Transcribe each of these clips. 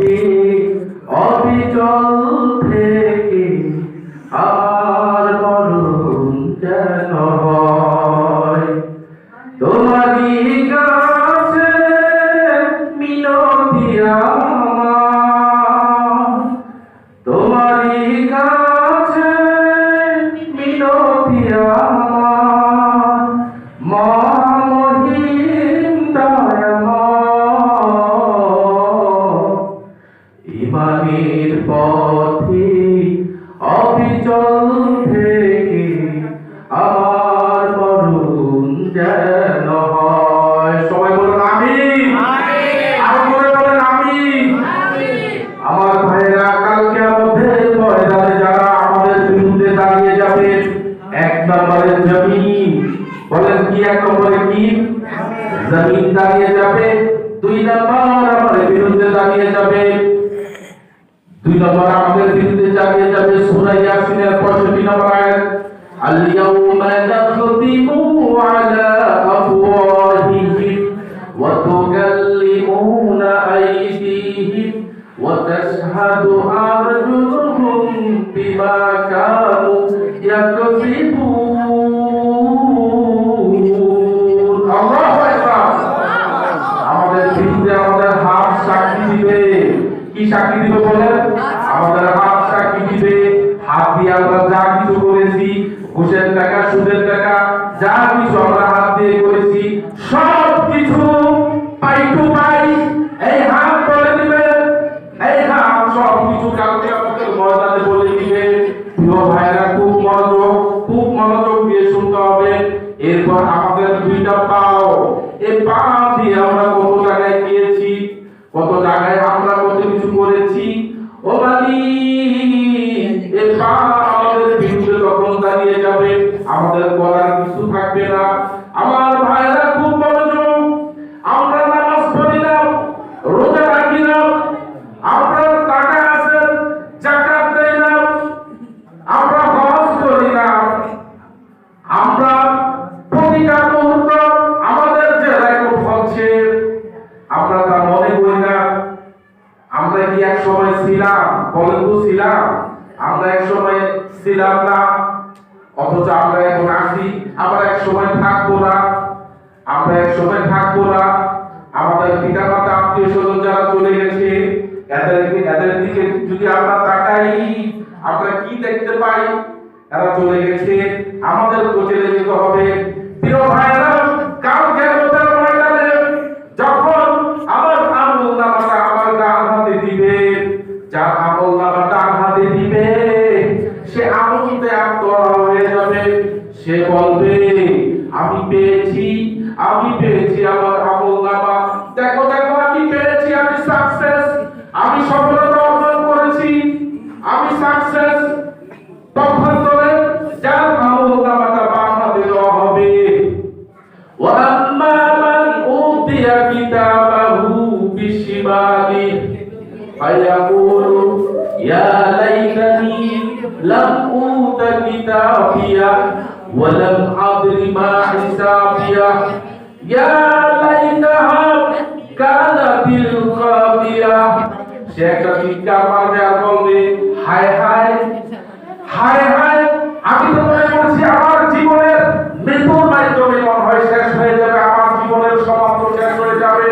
পথে অবিচল থেকে আর মরণ যেন হয়। তোমারই কাছে মিনতি আমার সবার বিরুদ্ধে দাঁড়িয়ে যাবে দুই নম্বর আমাদের বিরুদ্ধে দাঁড়িয়ে যাবে সুরা ইয়াসিনের 65 নম্বর আয়াত আল ইয়াউমা নাখতিমু আলা আফওয়াহিহিম ওয়া তুকাল্লিমুনা আইদিহিম ওয়া তাশহাদু আরজুলুহুম বিমা কানু ইয়াকুলুন কি সাক্ষী দিবে বলেন? আমাদের হাত সাক্ষী দিবে। হাত দিয়ে আমরা যা কিছু করেছি ঘুষের টাকা সুদের টাকা যা কিছু আমরা হাত দিয়ে করেছি সব কিছু পাই টু পাই। এই হাত বলে দিবে এই হাত সব কিছু কালকে আমাদের ময়দানে বলে দিবে প্রিয় ভাইরা খুব মনোযোগ খুব মনোযোগ দিয়ে শুনতে হবে। এরপর আমাদের দুইটা পাও। এই পা দিয়ে আমরা কত জায়গায় গিয়েছি কত ছিলাম বলেন তো ছিলাম, আমরা এক সময় ছিলাম না, অথচ আমরা এখন আবার এক সময় থাকব না, আমরা এক সময় থাকব না। আমাদের পিতা মাতা আত্মীয় স্বজন যারা চলে গেছে এদেরকে এদের দিকে যদি আমরা তাকাই, আমরা কি দেখতে পাই? এরা চলে গেছে, আমাদের হবে। প্রিয় ভাইরা আমি পেয়েছি আমার আমল নামা দেখো দেখো আমি পেয়েছি আমি সাকসেস আমি সফলতা অর্জন করেছি আমি সাকসেস তখন তোরে যার আমল নামাটা বাম হাতে দেওয়া হবে وأما من أوتي كتابه بشماله فيقول يا ليتني لم أوت كتابيه ولم أدر ما حسابيه يا ليتها كانت القاضية সে একটা চিৎকার মারবে আর বলবে হায় হায় হায় হায় আমি তো মনে করছি আমার জীবনের মৃত্যুর মাধ্যমে মনে হয় শেষ হয়ে যাবে আমার জীবনের সমাপ্ত শেষ হয়ে যাবে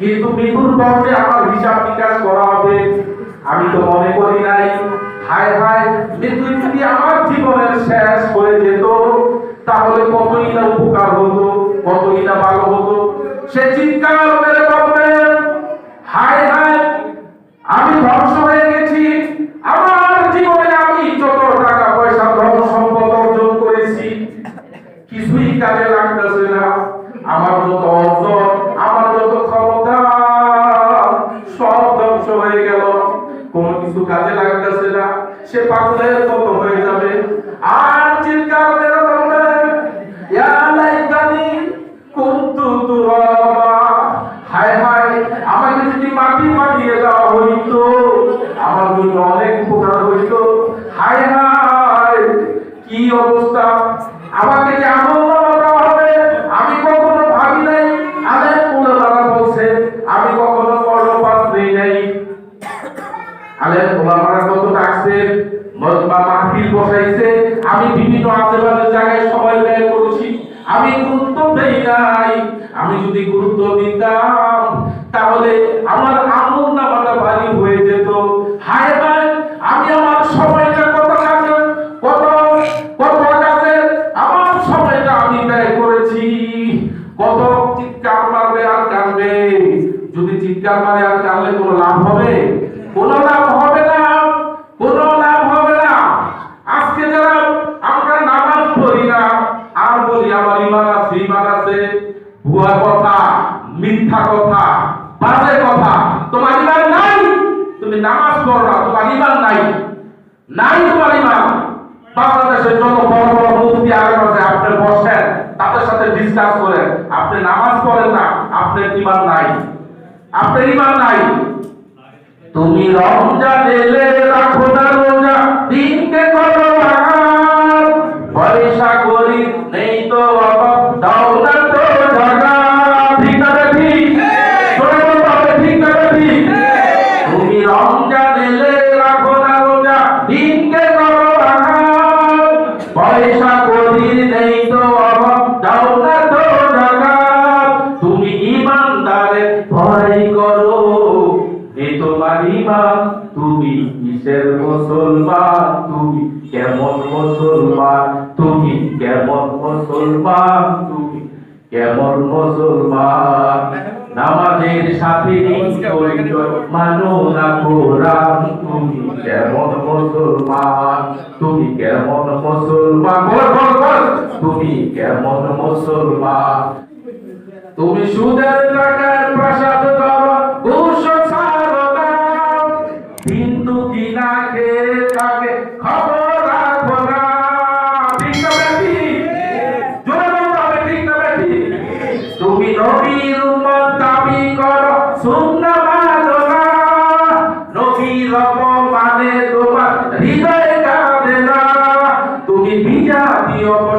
কিন্তু মৃত্যুর পরে আমার হিসাব নিকাশ করা হবে আমি তো মনে করি নাই হায় হায় মৃত্যু যদি আমার জীবনের শেষ হয়ে যেত তাহলে কতই না উপকার হতো কতই না ভালো হতো? সে চিৎকার মেরে বলবে হায় হায়! আমি ধ্বংস হয়ে গেছি। আমার জীবনে আমি যত টাকা পয়সা ধন সম্পদ অর্জন করেছি, কিছুই কাজে লাগতেছে না। আমার যত অর্জন আমার যত ক্ষমতা, সব ধ্বংস হয়ে গেল। কোন কিছু কাজে লাগতেছে না। সে পাগলের মতো হয়ে যাবে। আর বিভিন্ন আশেপাশের জায়গায় সময় ব্যয় করেছি, আমি গুরুত্ব দেই নাই। আমি যদি গুরুত্ব দিতাম, তাহলে আমার আমল নামাটা ভারী হয়ে যেত। হায় হায় আমি আমার সময়টা চিৎকার মারে আর কানলে কোনো লাভ হবে? কোনো লাভ হবে না, কোনো লাভ হবে না। আজকে যারা আমরা নামাজ পড়ি না, আর বলি, আমার ইমান আছে ইমান আছে। ভুয়া কথা, মিথ্যা কথা, বাজে কথা। তোমার ইমান নাই? তুমি নামাজ পড়ো না, তোমার ইমান নাই। নাই তোমার ইমান বাংলাদেশের যত বড় বড় মুফতি আগে আছে, আপনি বসেন, তাদের সাথে ডিসকাস করেন। আপনি নামাজ পড়েন না, আপনার ইমান নাই। আপনার নাই। তুমি রমজান এলে রাখো না রোজা, দিনকে করো আঘাত পয়সা করি নেই তো অভাব, দাও না তো জাগা ঠিক না ঠিক? ঠিক তুমি রমজান এলে রাখো না রোজা, দিনকে করো আঘাত পয়সা মুসলমান তুমি কেমন মুসলমান? তুমি কেমন মুসলমান? তুমি কেমন মুসলমান? নামাজের সাথে মানো না কোরআন। তুমি কেমন মুসলমান? তুমি কেমন মুসলমান? তুমি কেমন মুসলমান? তুমি সুদের টাকার প্রাসাদ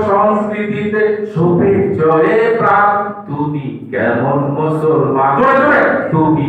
সংস্কৃতিতে শোভে জয়ে প্রাণ। তুমি কেমন মুসলমান? তুমি